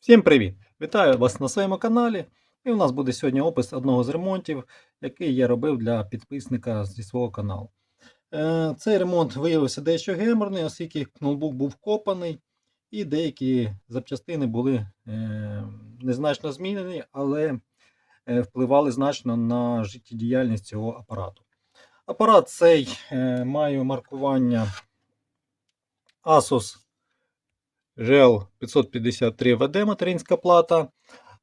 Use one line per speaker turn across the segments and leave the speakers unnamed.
Всім привіт! Вітаю вас на своєму каналі. І у нас буде сьогодні опис одного з ремонтів, який я робив для підписника зі свого каналу. Е, Цей ремонт виявився дещо геморний, оскільки ноутбук був копаний, і деякі запчастини були е, незначно змінені, але е, впливали значно на життєдіяльність цього апарату. Апарат цей має маркування Asus GL 553 VD материнська плата,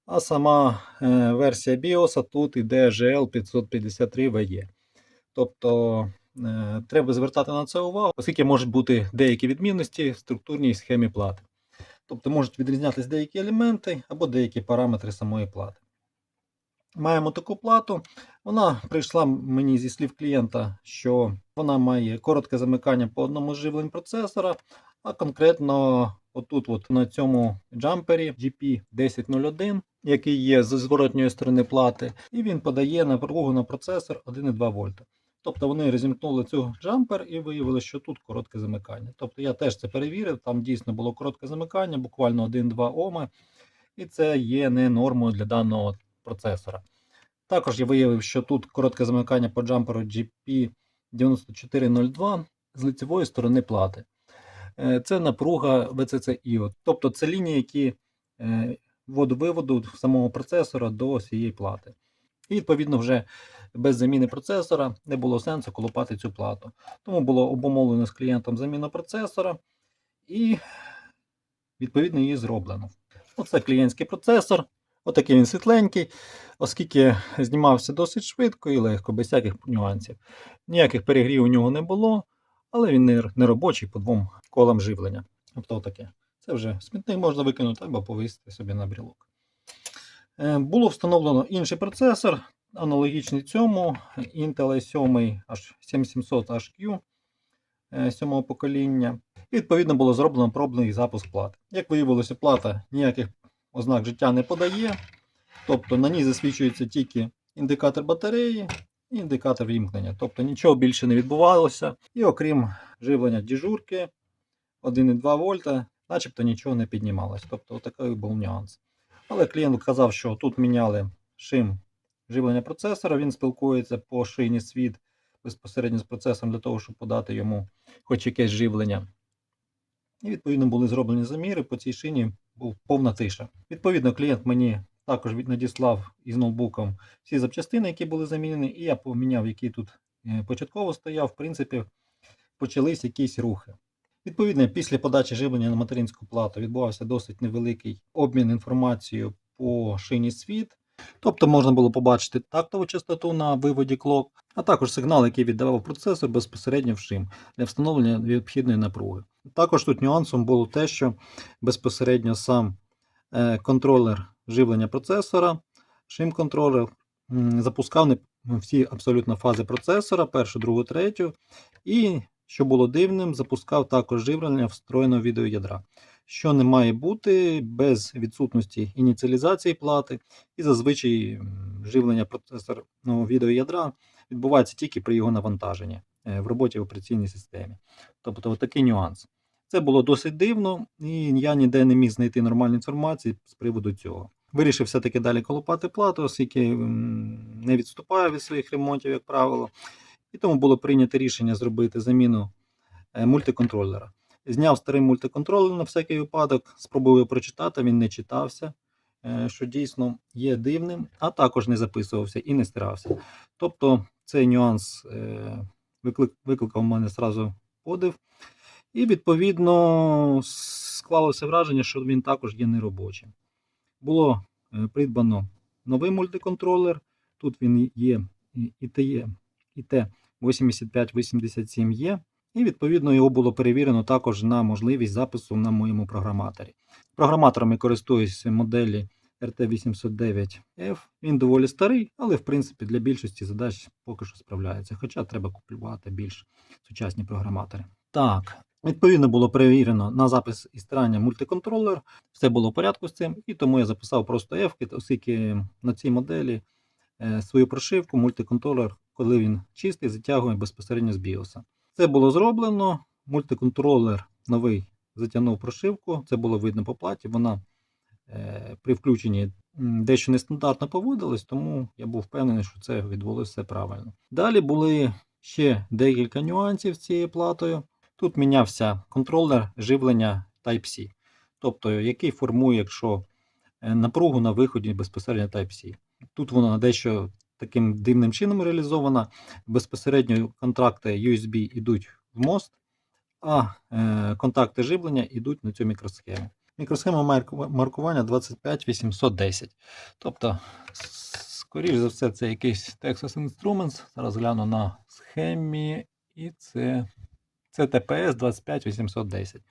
а сама е, версія BIOS тут іде GL 553 VE. Тобто е, треба звертати на це увагу, оскільки можуть бути деякі відмінності в структурній схемі плати. Тобто можуть відрізнятися деякі елементи або деякі параметри самої плати. Маємо таку плату. Вона прийшла мені зі слів клієнта, що вона має коротке замикання по одному з живлень процесора, а конкретно отут, от на цьому джампері GP1001, який є з зворотньої сторони плати, і він подає напругу на процесор 1,2 вольта. Тобто вони розімкнули цю джампер і виявили, що тут коротке замикання. Тобто я теж це перевірив, там дійсно було коротке замикання, буквально 1-2 Оми, і це є не нормою для даного процесора. Також я виявив, що тут коротке замикання по джамперу GP9402 з лицевої сторони плати. Е, Це напруга VCC IO. Тобто це лінії, які е, вводу-виводу самого процесора до цієї плати. І відповідно вже без заміни процесора не було сенсу колупати цю плату. Тому було обумовлено з клієнтом заміну процесора і відповідно її зроблено. Оце клієнтський процесор. Отакий він світленький, оскільки знімався досить швидко і легко, без всяких нюансів. Ніяких перегрів у нього не було, але він не, робочий по двом колам живлення. Тобто таке. Це вже смітник можна викинути або повісити собі на брілок. Е, Було встановлено інший процесор, аналогічний цьому Intel 7 7700HQ 7 покоління. І відповідно було зроблено пробний запуск плати. Як виявилося, плата ніяких ознак життя не подає. Тобто на ній засвічується тільки індикатор батареї індикатор вімкнення. Тобто нічого більше не відбувалося. І окрім живлення діжурки 1,2 вольта, начебто нічого не піднімалось. Тобто такий був нюанс. Але клієнт казав, що тут міняли шим живлення процесора, він спілкується по шині світ безпосередньо з процесором для того, щоб подати йому хоч якесь живлення. І відповідно були зроблені заміри. По цій шині був повна тиша. Відповідно, клієнт мені також надіслав із ноутбуком всі запчастини, які були замінені, і я поміняв, який тут е, початково стояв. В принципі, почались якісь рухи. Відповідно, після подачі живлення на материнську плату відбувався досить невеликий обмін інформацією по шині світ. Тобто можна було побачити тактову частоту на виводі клок, а також сигнал, який віддавав процесор безпосередньо в шим для встановлення необхідної напруги. Також тут нюансом було те, що безпосередньо сам е, контролер живлення процесора, шим-контролер запускав не всі абсолютно фази процесора, першу, другу, третю, і, що було дивним, запускав також живлення встроєного відеоядра, що не має бути без відсутності ініціалізації плати, і зазвичай живлення процесорного відеоядра відбувається тільки при його навантаженні е, в роботі в операційній системі. Тобто такий нюанс. Це було досить дивно, і я ніде не міг знайти нормальної інформації з приводу цього. Вирішив все-таки далі колопати плату, оскільки не відступаю від своїх ремонтів, як правило. І тому було прийнято рішення зробити заміну е, мультиконтролера. Зняв старий мультиконтролер на всякий випадок, спробував прочитати, він не читався, е, що дійсно є дивним, а також не записувався і не стирався. Тобто цей нюанс е, викликав у мене зразу подив. І відповідно склалося враження, що він також є неробочим. Було е, придбано новий мультиконтролер. Тут він є ITE, IT8587E. І відповідно його було перевірено також на можливість запису на моєму програматорі. Програматорами користуюся моделі RT809F. Він доволі старий, але в принципі для більшості задач поки що справляється. Хоча треба купувати більш сучасні програматори. Так, відповідно було перевірено на запис і старання мультиконтролер. Все було в порядку з цим, і тому я записав просто F, оскільки на цій моделі е, свою прошивку мультиконтролер, коли він чистий, затягує безпосередньо з BIOS. Це було зроблено. Мультиконтролер новий затягнув прошивку. Це було видно по платі. Вона е, при включенні дещо нестандартно поводились, тому я був впевнений, що це відбулося все правильно. Далі були ще декілька нюансів з цією платою. Тут мінявся контролер живлення Type-C, тобто який формує, якщо е, напругу на виході безпосередньо Type-C. Тут вона дещо таким дивним чином реалізована. Безпосередньо контракти USB йдуть в мост, а е, контакти живлення йдуть на цю мікросхему. Мікросхема маркування 25810. Тобто, скоріш за все, це якийсь Texas Instruments. Зараз гляну на схемі, і це, це TPS 25810.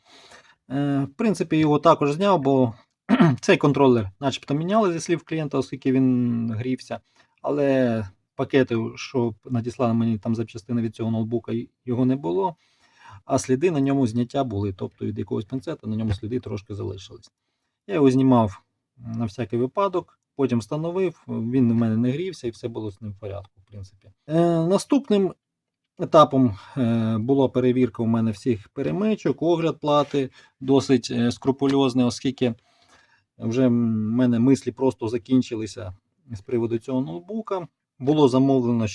Е, в принципі, його також зняв, бо цей контролер начебто міняли зі слів клієнта, оскільки він грівся. Але пакети, що надіслали мені там запчастини від цього ноутбука, його не було. А сліди на ньому зняття були, тобто від якогось пінцета на ньому сліди трошки залишились. Я його знімав на всякий випадок, потім встановив, він в мене не грівся і все було з ним в порядку, в принципі. Е, наступним етапом е, була перевірка у мене всіх перемичок, огляд плати досить е, скрупульозний, оскільки вже в мене мислі просто закінчилися з приводу цього ноутбука. Було замовлено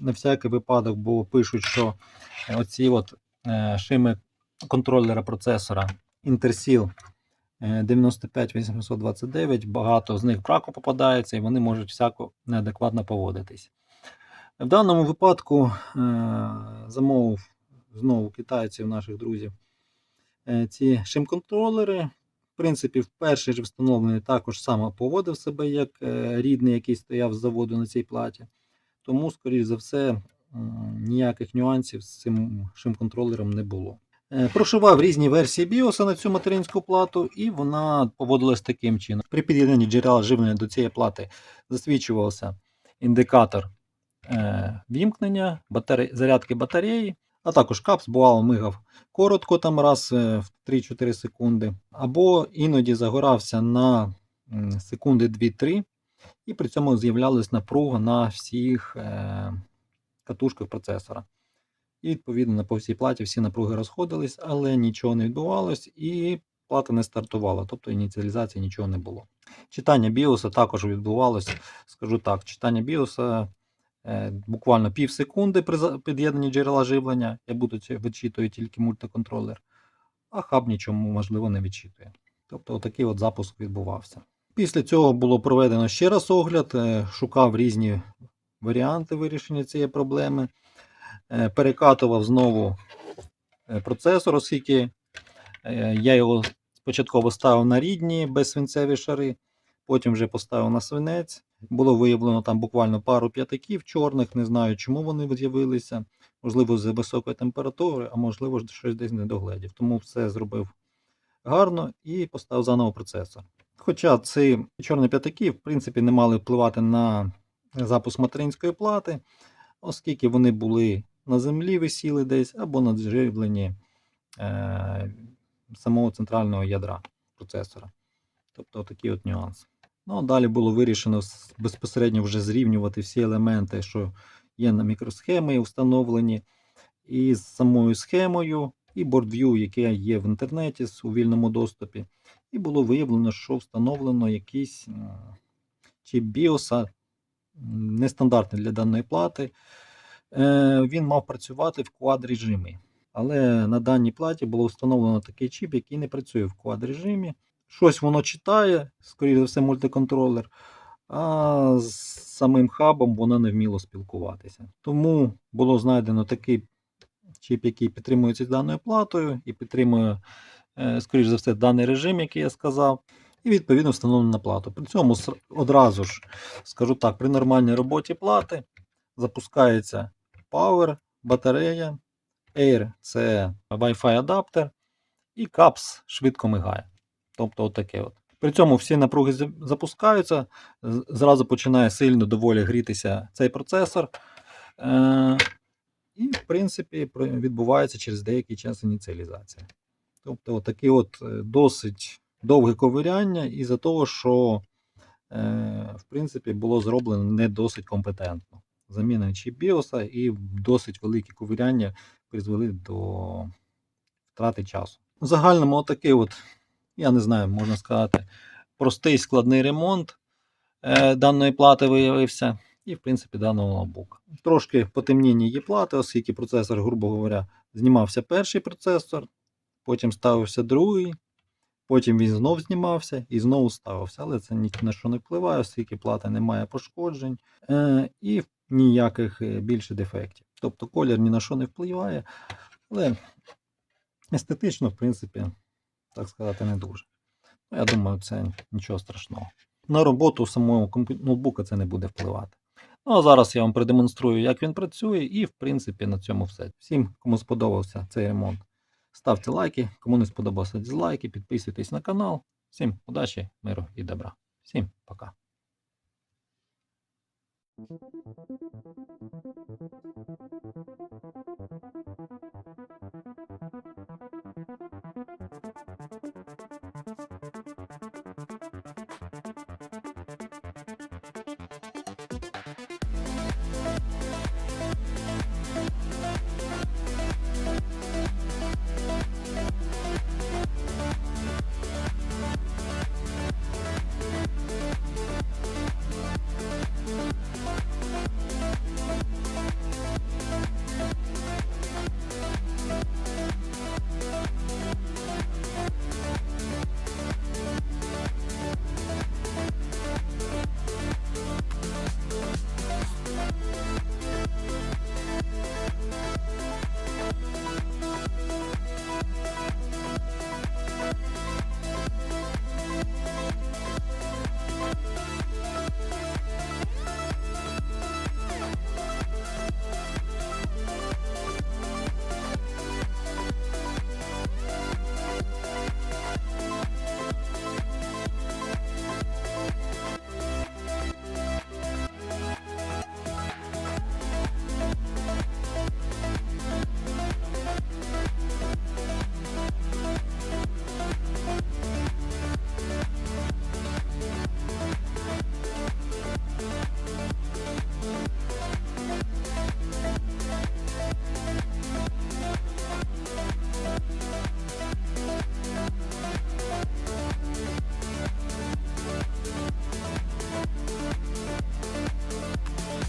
на всякий випадок, бо пишуть, що оці от е, шими контролера процесора Intersil е, 95829, багато з них в попадається, і вони можуть всяко неадекватно поводитись. В даному випадку е, замовив знову китайців, наших друзів, е, ці шим-контролери. В принципі, в перший же встановлений також само поводив себе як е, рідний, який стояв з заводу на цій платі. Тому, скоріш за все, ніяких нюансів з цим шим-контролером не було. Прошивав різні версії BIOS на цю материнську плату, і вона поводилась таким чином. При під'єднанні джерела живлення до цієї плати засвічувався індикатор е, вімкнення, батаре... зарядки батареї, а також капс бувало мигав коротко, там раз е, в 3-4 секунди, або іноді загорався на секунди 2-3, і при цьому з'являлась напруга на всіх е, катушках процесора. І відповідно по всій платі всі напруги розходились, але нічого не відбувалось, і плата не стартувала, тобто ініціалізації нічого не було. Читання BIOS також відбувалось, скажу так, читання е, буквально пів секунди при під'єднанні джерела живлення. Я буду вичитую тільки мультиконтролер, а хаб нічому можливо не відчитує. Тобто отакий от запуск відбувався. Після цього було проведено ще раз огляд, е, шукав різні варіанти вирішення цієї проблеми. Е, Перекатував знову е, процесор, оскільки е, я його спочатку ставив на рідні безсвинцеві шари, потім вже поставив на свинець. Було виявлено там буквально пару п'ятаків чорних, не знаю, чому вони з'явилися. Можливо, з високої температури, а можливо, щось десь не догледів. Тому все зробив гарно і поставив заново процесор. Хоча ці чорні п'ятаки, в принципі, не мали впливати на запуск материнської плати, оскільки вони були на землі, висіли десь або на живленні е, самого центрального ядра процесора. Тобто такий от нюанс. Ну, далі було вирішено безпосередньо вже зрівнювати всі елементи, що є на мікросхемі встановлені, і з самою схемою, і BoardView, яке є в інтернеті у вільному доступі. І було виявлено, що встановлено якийсь чіп BIOS, нестандартний для даної плати. Е, Він мав працювати в квад режимі. Але на даній платі було встановлено такий чіп, який не працює в квад режимі. Щось воно читає, скоріше за все, мультиконтролер, а з самим хабом воно не вміло спілкуватися. Тому було знайдено такий чіп, який підтримується даною платою і підтримує, е, скоріш за все, даний режим, який я сказав, і відповідно встановлено на плату. При цьому одразу ж скажу так, при нормальній роботі плати запускається Power, батарея, Air це Wi-Fi адаптер, і CAPS швидко мигає. Тобто отаке от. При цьому всі напруги запускаються, зразу починає сильно доволі грітися цей процесор. Е- і, в принципі, відбувається через деякий час ініціалізація. Тобто, отаке от е, досить довге ковиряння, із-за того, що е, в принципі, було зроблено не досить компетентно. Заміна BIOS і досить великі ковиряння призвели до втрати часу. В загальному, отакий от, я не знаю, можна сказати, простий складний ремонт е, даної плати виявився, і, в принципі, даного ноутбука. Трошки потемніння є плати, оскільки процесор, грубо говоря, знімався перший процесор, потім ставився другий, потім він знов знімався і знову ставився. Але це ні на що не впливає, оскільки плата не має пошкоджень е, і ніяких е, більше дефектів. Тобто колір ні на що не впливає, але естетично, в принципі, так сказати, не дуже. Ну, Я думаю, це нічого страшного. На роботу самого ноутбука це не буде впливати. Ну а зараз я вам продемонструю, як він працює, і в принципі на цьому все. Всім, кому сподобався цей ремонт, ставте лайки. Кому не сподобався дизлайки, підписуйтесь на канал. Всім удачі, миру і добра. Всім пока.